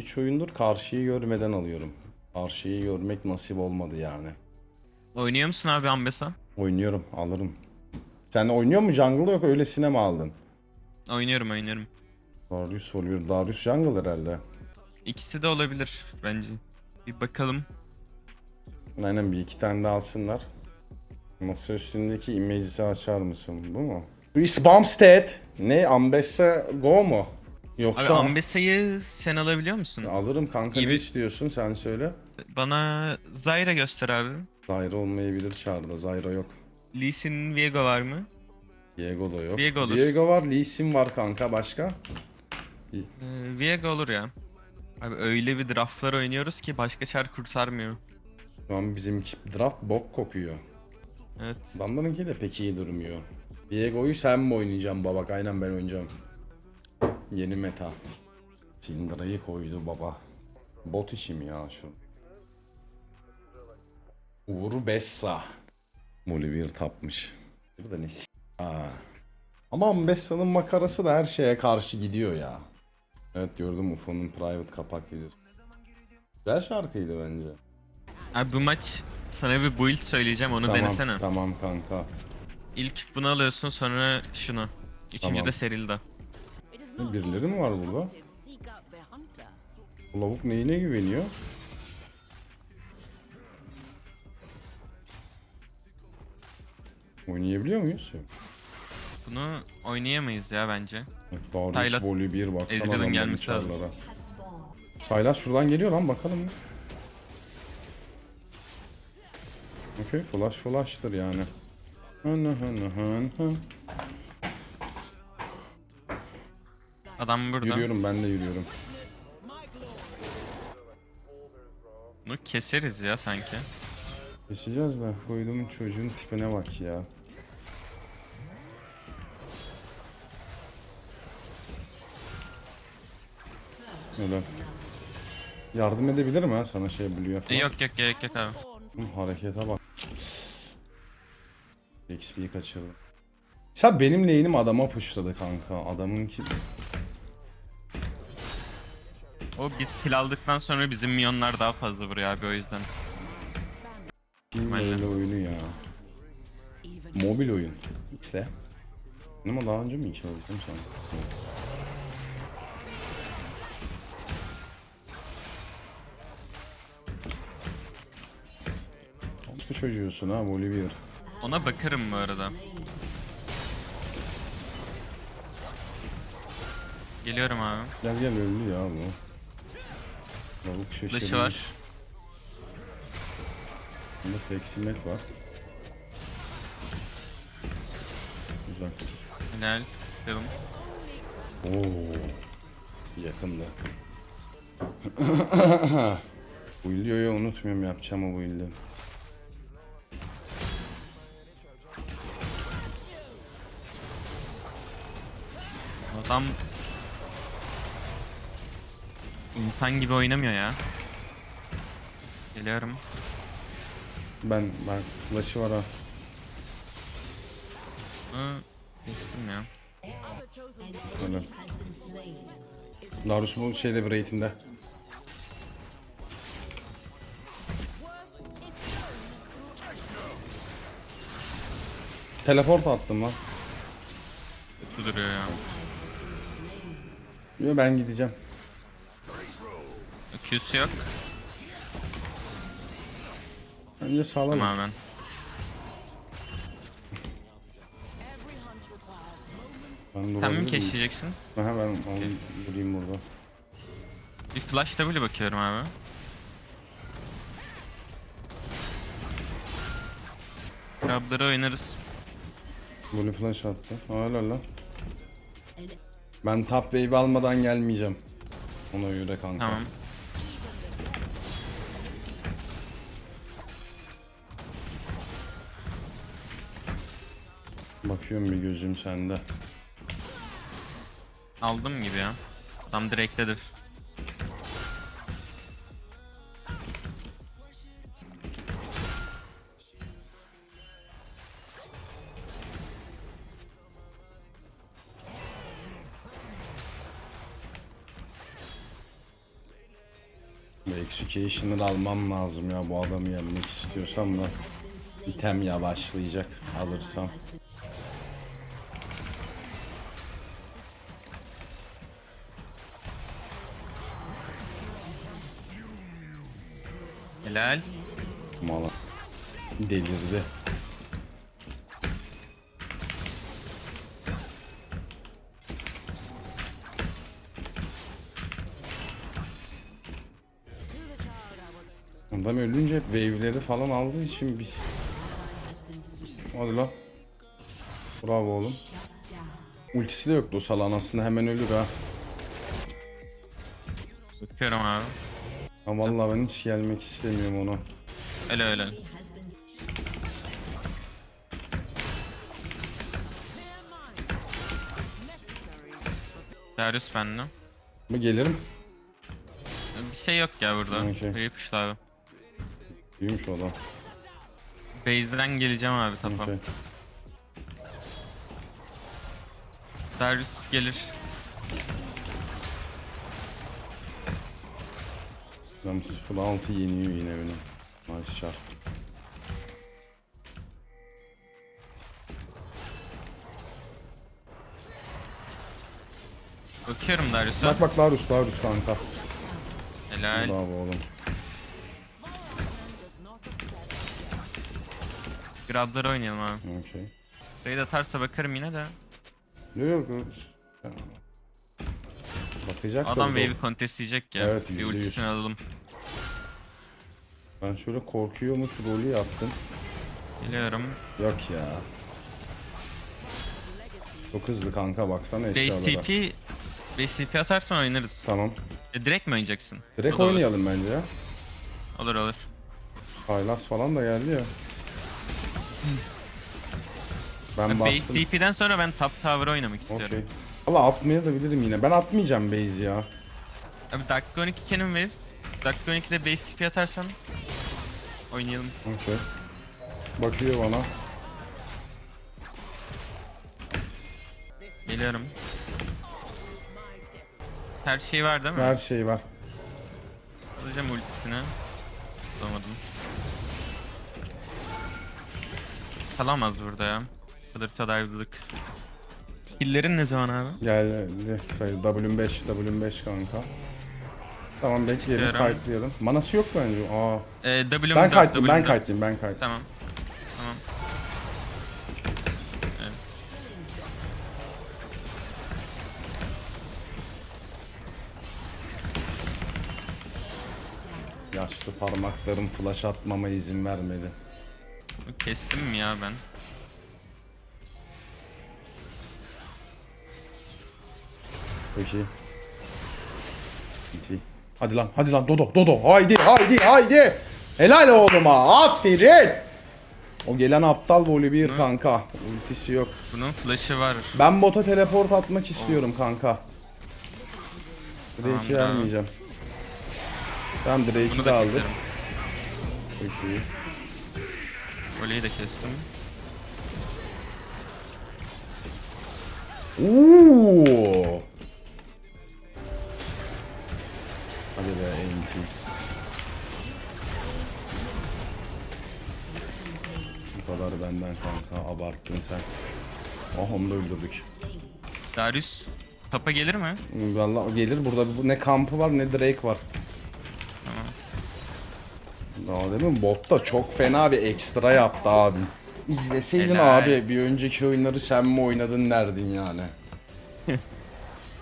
3 oyundur karşıyı görmeden alıyorum. Karşıyı görmek nasip olmadı yani. Oynuyor musun abi Ambessa? Oynuyorum alırım. Sen oynuyor mu jungle yok öylesine mi aldın? Oynuyorum oynuyorum. Darius oluyor. Darius jungle herhalde. İkisi de olabilir bence. Bir bakalım. Aynen bir iki tane de alsınlar. Masa üstündeki image'i açar mısın? Bu mu? Chris Bumstead. Ne? Ambessa Go mu? Abi Yoksa... Ambessa'yı sen alabiliyor musun? Alırım kanka İyi ne bir- istiyorsun sen söyle. Bana Zyra göster abi. Zyra olmayabilir çağrıda. Zyra yok. Lee Sin Viego var mı? Diego da yok. Diego olur. Var. Lee Sin var kanka. Başka? Ee, Viego olur ya. Abi öyle bir draftlar oynuyoruz ki başka çar kurtarmıyor. Şu an bizim draft bok kokuyor. Evet. Adamlarınki de pek iyi durmuyor. Diego'yu sen mi oynayacaksın babak? Aynen ben oynayacağım. Yeni meta. Syndra'yı koydu baba. Bot işim ya şu. Uğur Bessa. Molivir tapmış. Bir de ne ha. Ama Ambessa'nın makarası da her şeye karşı gidiyor ya. Evet gördüm UFO'nun private kapak videosu. Güzel şarkıydı bence. Abi bu maç sana bir build söyleyeceğim onu tamam, denesene. Tamam kanka. İlk bunu alıyorsun sonra şunu. Üçüncü Tamam. de Serilda. Birileri mi var burada? Bu lavuk neyine güveniyor? Oynayabiliyor muyuz? Bunu oynayamayız ya bence. Darius Taylat- volü 1 baksana Ezreal'ın adamların gelmesi lazım. çarlara. Saylas şuradan geliyor lan bakalım. Okey flash flash'tır yani. Hın hın hın hın. Adam burada. Yürüyorum ben de yürüyorum. Bunu keseriz ya sanki. Geçeceğiz de koyduğumun çocuğun tipine bak ya. Öyle. Yardım edebilirim ha sana şey buluyor falan. yok yok gerek yok abi. Hı, harekete bak. XP'yi kaçırdım. Sen benim lane'im adama pushladı kanka. Adamın ki... O biz kill aldıktan sonra bizim milyonlar daha fazla vuruyor abi o yüzden. Aynen. öyle oyunu ya. Mobil oyun. X'le. Ama daha önce mi mi sana? Evet. Nasıl çocuğusun ha Bolivir? Ona bakarım bu arada. Geliyorum abi. Gel gel öldü ya bu. Lavuk şaşırmış. Flash'ı var. Bunda Peximet var. Güzel. Helal. Dedim. Oo. Yakında. bu videoyu unutmuyorum yapacağım o bu ilde. Adam insan gibi oynamıyor ya. Geliyorum. Ben ben flash'ı var ha. Hı, kestim ya. Öyle. Larus bu şeyde bir rate'inde. Teleport attım lan. Kötü duruyor ya. Yo ben gideceğim. Q'su yok. Bence sağlam. Tamamen. Ben Sen mi keşleyeceksin? Aha ben onu durayım burada. Bir flash W bakıyorum abi. Krabları oynarız. Bunu flash attı. Hala lan. Ben top wave almadan gelmeyeceğim. Ona göre kanka. Tamam. Bakıyorum bir gözüm sende. Aldım gibi ya. Tam direktedir. Executioner almam lazım ya bu adamı yenmek istiyorsam da item ya başlayacak alırsam. Helal. Mala. Delirdi. Adam ölünce hep wave'leri falan aldığı için biz... Hadi lan. Bravo oğlum. Ultisi de yoktu o salağın aslında hemen ölür ha. Bakıyorum abi. Ama vallahi ben hiç gelmek istemiyorum ona. Öyle öyle. Darius bende. Mı gelirim? Bir şey yok ya burada. Büyük kuşlu abi. Büyümüş o adam. Base'den geleceğim abi tapa. Okey. Darius gelir. Adam 0-6 yeniyor yine beni. Çar. Bakıyorum Darius'a. Bak bak Larus Larus kanka. Helal. Bravo oğlum. Grabları oynayalım abi. Okey. Raid atarsa bakarım yine de. Yok yok. Bakacak da Adam da- wave'i contestleyecek ya. Evet, bir ultisini alalım. Ben şöyle korkuyormuş rolü yaptım. Geliyorum. Yok ya. Çok hızlı kanka baksana eşyalara. TP Base TP atarsan oynarız. Tamam. E, direkt mi oynayacaksın? Direkt O da olur. oynayalım bence ya. Olur olur. Hylas falan da geldi ya. Ben Base bastım. TP'den sonra ben top tower oynamak istiyorum. Okey. Valla atmaya da bilirim yine. Ben atmayacağım base ya. Abi dakika 12 cannon wave. Dakika 12'de base TP atarsan oynayalım. Okey. Bakıyor bana. Geliyorum. Her şey var değil mi? Her şey var. Alacağım ultisini. Bulamadım. Kalamaz burada ya. Kıdırta dive'ladık. Killerin ne zaman abi? Geldi. Sayı W5 W5 kanka. Tamam bekleyelim, Bekliyorum. kayıtlayalım. Manası yok bence. Aa. Ee, W'm Ben dört, kayıtlayayım, ben W'm dört. kayıtlayayım, ben kayıtlayayım. Tamam. Tamam. Evet. Yaşlı parmaklarım flash atmama izin vermedi. Kestim mi ya ben? Peki. Bitti. Hadi lan, hadi lan Dodo, Dodo. Haydi, haydi, haydi. Helal oğluma, aferin. O gelen aptal Volibear kanka. Ultisi yok. Bunun flash'ı var. Ben bota teleport atmak istiyorum kanka. Drake'i Tamam, vermeyeceğim. Tamam Drake'i de da aldık. keserim. Peki. Voleyi de kestim. Oo. Benden kanka abarttın sen. Ah onu da öldürdük. Darius tapa gelir mi? Vallahi gelir burada bu- ne kampı var ne Drake var. Daha demin bot da çok fena bir ekstra yaptı abi. İzleseydin Helal. abi bir önceki oyunları sen mi oynadın derdin yani.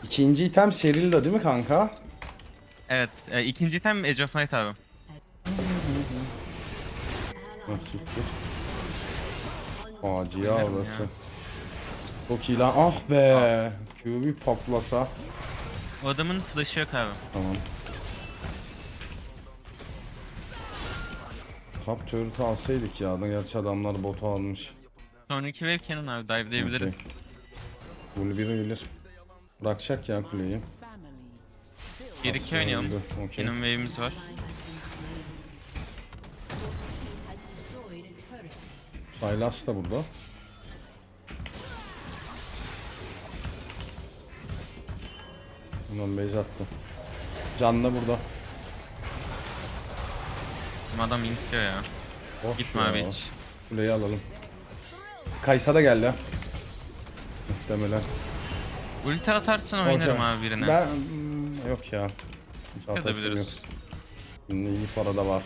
İkinci item Serilda değil mi kanka? Evet. E, ikinci item Age of Night abi. Siktir. Facia Oynarım orası. ya. Çok iyi lan. Ah be. Q bir paplasa. O adamın flash'ı yok abi. Tamam. Top turret'ı alsaydık ya. Gerçi adamlar botu almış. Sonraki wave cannon abi dive diyebilirim. Okey. Full bir gelir. Bırakacak ya kuleyi. 1-2 oynayalım. Öldü, Okey. Cannon wave'imiz var. Sylas da burada. Ulan base attı. Can da burada. Bizim adam intiyor ya. Boş Gitme ya. abi hiç. Kuleyi alalım. Kaysa da geldi. ha. Muhtemelen. Ulti atarsın oynarım Okey. abi birine. Ben hmm, yok ya. Hiç atasım yok. Şimdi iyi para da var.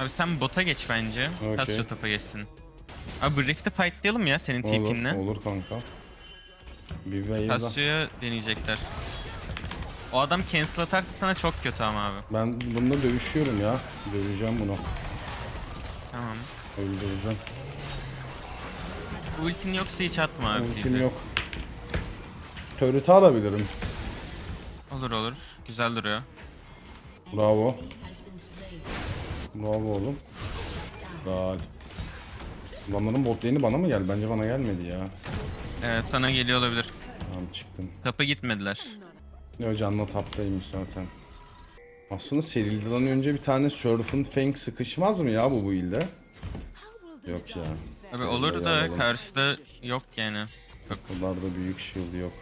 Abi sen bota geç bence. Okey. Casio topa geçsin. Abi Brick'te fightlayalım ya senin Olur, TP'nle. olur kanka. Bir wave da. Casio'ya deneyecekler. O adam cancel atarsa sana çok kötü ama abi. Ben bununla dövüşüyorum ya. Döveceğim bunu. Tamam. Öldüreceğim. Ultin yoksa hiç atma abi. Ultim TP. yok. Turret'ı alabilirim. Olur olur. Güzel duruyor. Bravo. Bravo oğlum. Güzel. Adamların bot lane'i bana mı geldi? Bence bana gelmedi ya. Evet sana geliyor olabilir. Tamam çıktım. Tapa gitmediler. Ne canlı taptaymış zaten. Aslında Serilda'dan önce bir tane Surf'ın Fang sıkışmaz mı ya bu bu ilde? Yok ya. Abi olur da karşıda yok yani. Bunlarda büyük shield yok.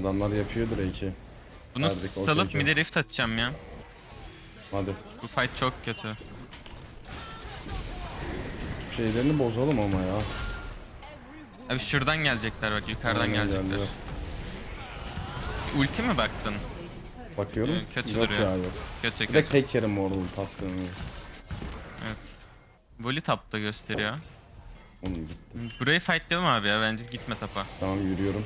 Adamlar yapıyor Drake'i. Bunu Verdik, salıp okey. mid'e rift atacağım ya. Hadi. Bu fight çok kötü. Şeylerini bozalım ama ya. Abi şuradan gelecekler bak yukarıdan Aynen gelecekler. geldiler. Ulti mi baktın? Bakıyorum. Ee, kötü yok duruyor. ya yok. Kötü Bir de tek yerim orada tattığını. Evet. Voli tapta gösteriyor. Onu gitti. Burayı fightlayalım abi ya bence gitme tapa. Tamam yürüyorum.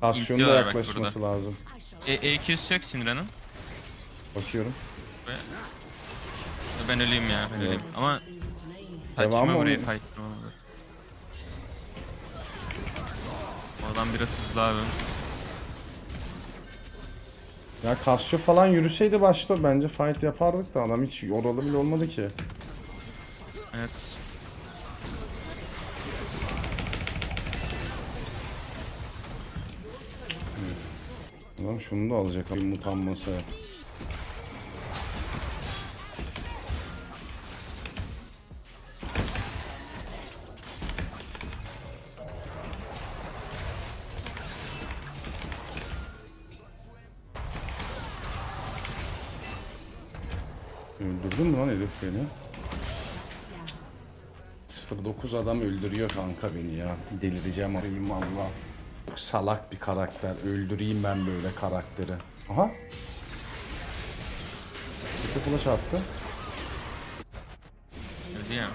Tasyonun da bak yaklaşması lazım. E EQ'su yok Syndra'nın. Bakıyorum. Ben öleyim ya ben öleyim. Ama Devam mı onun? fightlama. O adam biraz hızlı abi. Ya Casio falan yürüseydi başta bence fight yapardık da adam hiç oralı bile olmadı ki. Evet. Adam şunu da alacak abi mutan masaya. Öldürdün mü lan herif beni? 09 adam öldürüyor kanka beni ya. Delireceğim arayayım valla. Çok salak bir karakter. Öldüreyim ben böyle karakteri. Aha. Bir flash attı. Öldü ya.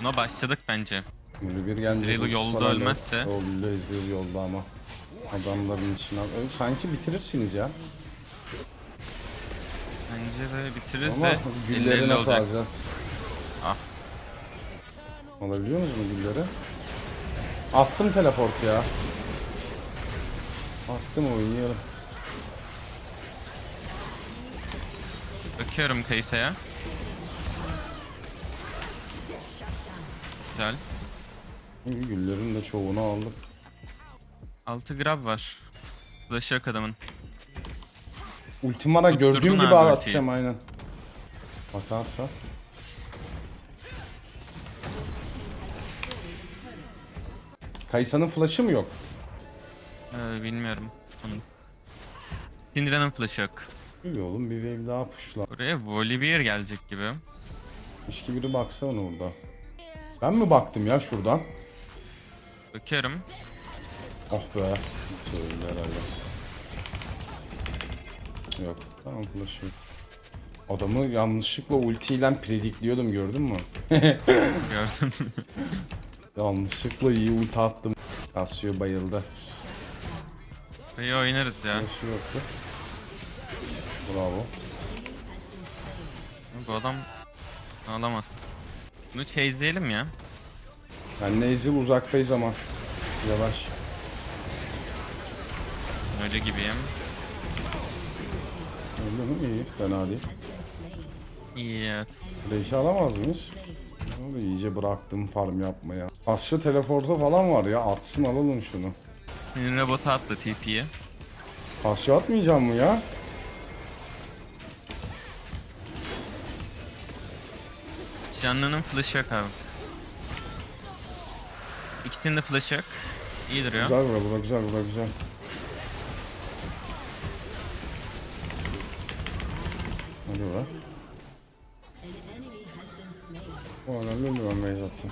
Buna başladık bence. Böyle bir gelince Ezreal yolda ölmezse. Yolda Ezreal yolda ama. Adamların içine Sanki bitirirsiniz ya. Bence de bitiririz Ama de gülleri 50-50 nasıl olacak. alacağız? Ah. Alabiliyor musunuz gülleri? Attım teleport ya. Attım oynayalım. Bakıyorum Kayse'ye. Güzel. Güllerin de çoğunu aldım. 6 grab var. Flash yok adamın. Ultimara Tutturdun gördüğüm gibi abi atacağım aynen. Bakarsa. Kaysanın flash'ı mı yok? Ee, bilmiyorum. Onun. Syndra'nın flash'ı yok. İyi oğlum bir wave daha pushla. Buraya Volibear gelecek gibi. Hiç ki biri baksana orada. Ben mi baktım ya şuradan? Bakıyorum. Oh be. Söyle herhalde. Yok. Tamam flash yok. Adamı yanlışlıkla ultiyle predikliyordum gördün mü? Gördüm. yanlışlıkla iyi ulti attım. Casio bayıldı. İyi oynarız ya. Flash'ı yoktu. Bravo. Bu adam alamaz. Bunu chase'leyelim ya. Ben Nezil uzaktayız ama. Yavaş. Öyle gibiyim. Mi? İyi. Fena değil. İyi evet. Belki alamaz mıyız? Onu iyice bıraktım farm yapmaya. Asya teleporta falan var ya. Atsın alalım şunu. Senin robota attı TP'ye. Asya atmayacağım mı ya? Canlı'nın flash'ı yok abi. İkisinin de flash'ı yok. İyi duruyor. Güzel bura, bura güzel, bura güzel. O önemli mi ben base attım.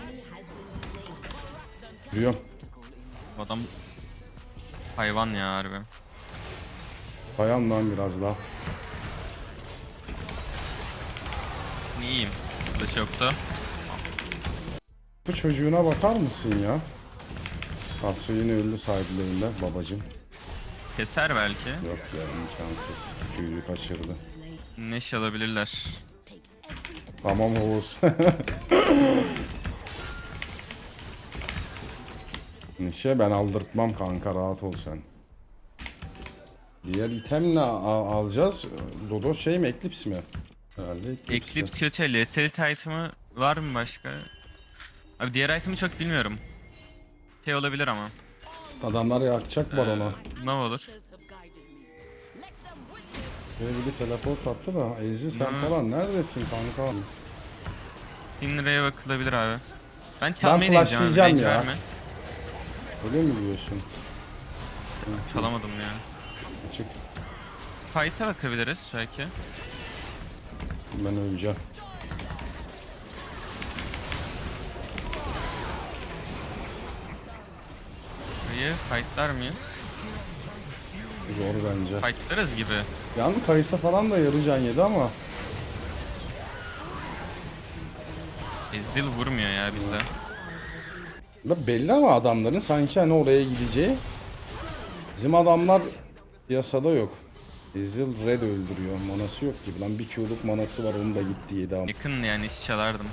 Yürüyorum. Bu adam hayvan ya harbi. Dayan lan biraz daha. İyiyim. Kılıç yoktu. Bu çocuğuna bakar mısın ya? Tasyo yine öldü sahiplerinde babacım. Keser belki. Yok ya imkansız. Büyüğü kaçırdı. Neş alabilirler. Tamam Oğuz. Nişe ben aldırtmam kanka rahat ol sen. Diğer item ne a- alacağız? Dodo şey mi Eclipse mi? Herhalde Eclipse. Eclipse kötü. Lethality item'ı var mı başka? Abi diğer item'ı çok bilmiyorum. Şey olabilir ama. Adamlar yakacak barona. Ne olur? Böyle bir teleport attı da Ezi sen Hı. falan neredesin kanka? Sinir'e bakılabilir abi. Ben çalmayı deneyeceğim abi. flashlayacağım Range ya. verme. Öyle mi diyorsun? Çalamadım ya. Çık. Fight'a bakabiliriz belki. Ben öleceğim. Burayı fightlar mıyız? Zor bence. Fightlarız gibi. Yani Kayısa falan da yarı can yedi ama Ezreal vurmuyor ya bizde. Da belli ama adamların sanki hani oraya gideceği. Bizim adamlar piyasada yok. Ezil red öldürüyor. Manası yok gibi. Lan bir Q'luk manası var onun da gitti yedi ama. Yakın yani iş çalardım.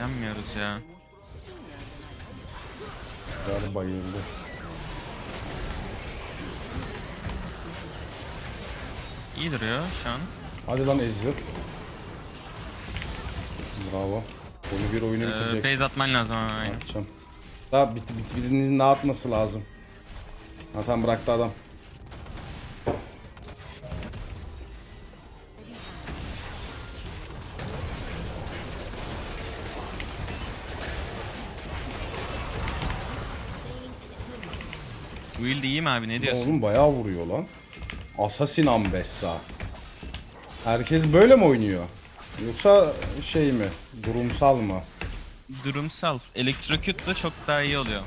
Yanmıyoruz ya. Ver bayıldı. İyi duruyor şu an. Hadi lan Ezil. Bravo. Onu bir oyunu bitirecek. Ee, base atman lazım ama aynen. Atacağım. Daha bit, bit, birinin daha atması lazım. Ha tamam bıraktı adam. Will de iyi mi abi ne diyorsun? Oğlum bayağı vuruyor lan. Assassin Ambessa. Herkes böyle mi oynuyor? Yoksa şey mi? Durumsal mı? Durumsal. Elektroküt de çok daha iyi oluyor.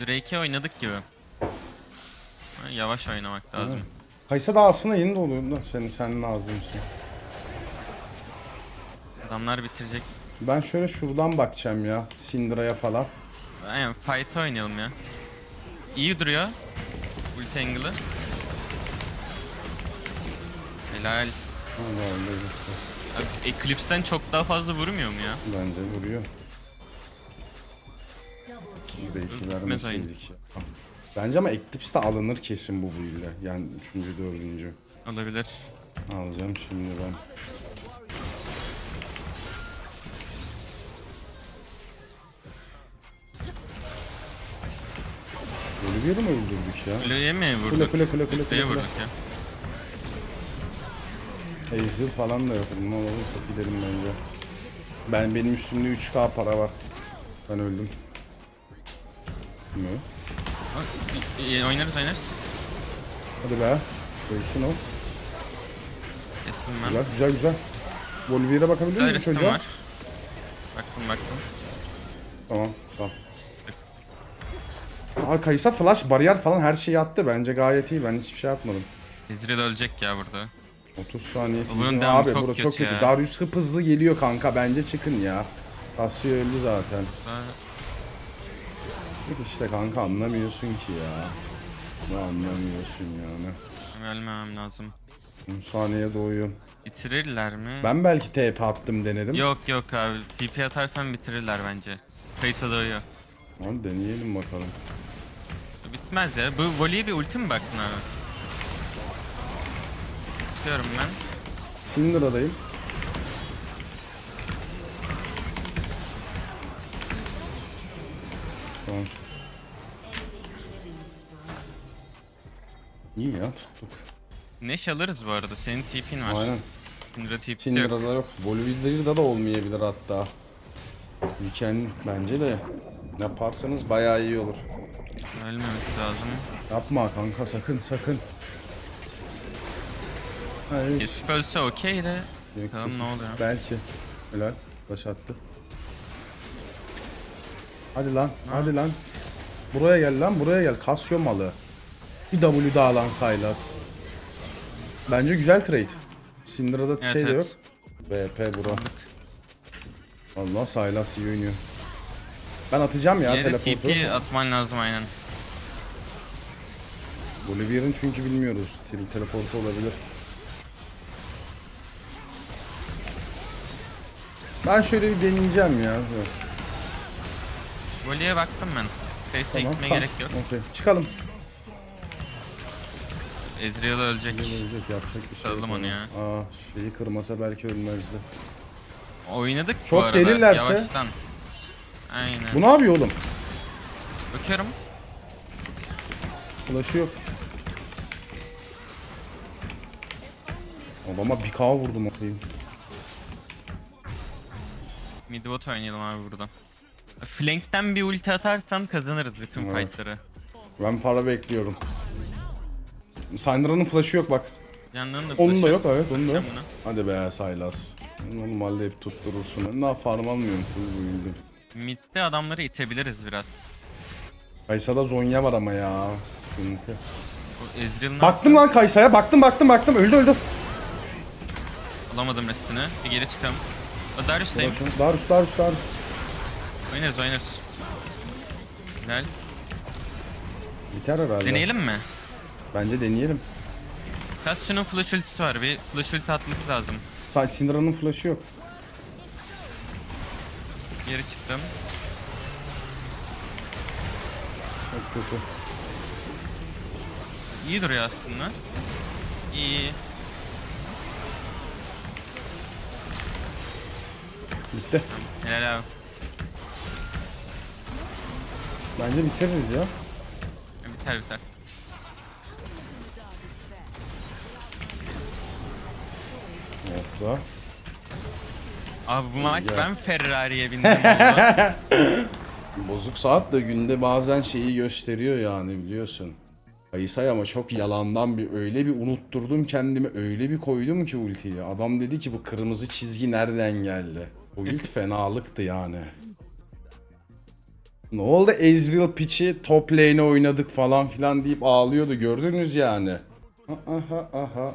Drake'e oynadık gibi. Yavaş oynamak lazım. Kaysa da aslında yeni doluyor da senin sen lazımsın. Adamlar bitirecek. Ben şöyle şuradan bakacağım ya. Syndra'ya falan. Aynen fight oynayalım ya. İyi duruyor. Ulti angle'ı. Helal. Allah Allah, gitti. Abi Eclipse'den çok daha fazla vurmuyor mu ya? Bence vuruyor. Belki vermeseydik. Bence ama Eclipse de alınır kesin bu build'le. Yani üçüncü, dördüncü. Olabilir. Alacağım şimdi ben. Mi öldürdük ya? Kuleye mi vurduk? Kule kule kule kule kule. vurduk ya. Ezil falan da yok. Ne olur gidelim bence. Ben benim üstümde 3k para var. Ben öldüm. Ha, iyi, Oynarız oynarız. Hadi be. Ölsün o. Kestim ben. Güzel güzel güzel. Bolivier'e bakabilir miyim çocuğa? var. Baktım baktım. Tamam tamam. Aa Kaysa flash bariyer falan her şeyi attı bence gayet iyi ben hiçbir şey atmadım. Ezreal ölecek ya burada. 30 saniye Bunun devamı Abi çok bura çok kötü kötü. ya. Darius hıp hızlı geliyor kanka bence çıkın ya. Tasya öldü zaten. Daha Git işte kanka anlamıyorsun ki ya. Ne anlamıyorsun yani. ölmemem lazım. 10 saniye doğuyor. Bitirirler mi? Ben belki TP attım denedim. Yok yok abi. TP atarsan bitirirler bence. Kayıta doğuyor. Hadi deneyelim bakalım. Bitmez ya. Bu voleye bir ulti mi baktın abi? Tutuyorum ben. Syndra'dayım. Tamam. İyi ya tuttuk. Neş alırız bu arada. Senin TP'in var. Aynen. Syndra TP'si yok. Syndra'da yok. Bolivia'da da olmayabilir hatta. Weekend bence de yaparsanız bayağı iyi olur. Ölmemesi lazım. Yapma kanka sakın sakın. Hayır. Kesip ölse okey de. Yok, Bakalım kesin. ne oluyor. Belki. Helal. Flash attı. Hadi lan. Hadi lan. Buraya gel lan. Buraya gel. Kasyo malı. Bir W daha lan Sylas. Bence güzel trade. Syndra'da Evet, şey de yok. evet. VP bura. Allah Sylas iyi oynuyor. Ben atacağım ya teleportu. TP atman lazım aynen. Bolivier'in çünkü bilmiyoruz. Tel teleportu olabilir. Ben şöyle bir deneyeceğim ya. Yok, Voli'ye baktım ben. Face'e Tamam. gitmeye tamam. gerek yok. Okey. Çıkalım. Ezreal ölecek. Gelecek yapacak bir şey yok. Saldım onu ya. Aa şeyi kırmasa belki ölmezdi. Oynadık Çok bu arada. gelirlerse- Yavaştan. Aynen. Bu ne yapıyor oğlum? Bakıyorum. Flash'ı yok. Adama bir K vurdum okuyayım. Midbot oynayalım abi buradan. Flank'ten bir ulti atarsan kazanırız bütün Evet. fight'ları. Ben para bekliyorum. Syndra'nın flash'ı yok bak. Yanlarında Onun da yok evet onun da yok. Hadi be Sylas. Normalde hep tutturursun. Ben daha farm almıyorum full bu build'i. Mid'de adamları itebiliriz biraz. Kaysa'da Zonya var ama ya. Sıkıntı. Bu Ezreal'ın Baktım lan Kaysa'ya. Baktım baktım baktım. Öldü öldü. Alamadım restini. Bir geri çıkalım. O Darius'tayım. Darius Darius Darius. Oynarız oynarız. Güzel. Biter herhalde. Deneyelim mi? Bence deneyelim. Cassio'nun flash ultisi var. Bir flash ulti atması lazım. Sa Syndra'nın flash'ı yok. Geri çıktım. Çok kötü. İyi duruyor aslında. İyi. Bitti. Helal abi. Bence bitiririz ya. Biter biter. Hopla. Abi bu maç Ya. ben Ferrari'ye bindim oldu. Bozuk saat de günde bazen şeyi gösteriyor yani biliyorsun. Kayısay ama çok yalandan bir öyle bir unutturdum kendimi öyle bir koydum ki ultiyi. Adam dedi ki bu kırmızı çizgi nereden geldi? Bu ult fenalıktı yani. Ne oldu Ezreal piçi top lane oynadık falan filan deyip ağlıyordu gördünüz yani. Aha aha.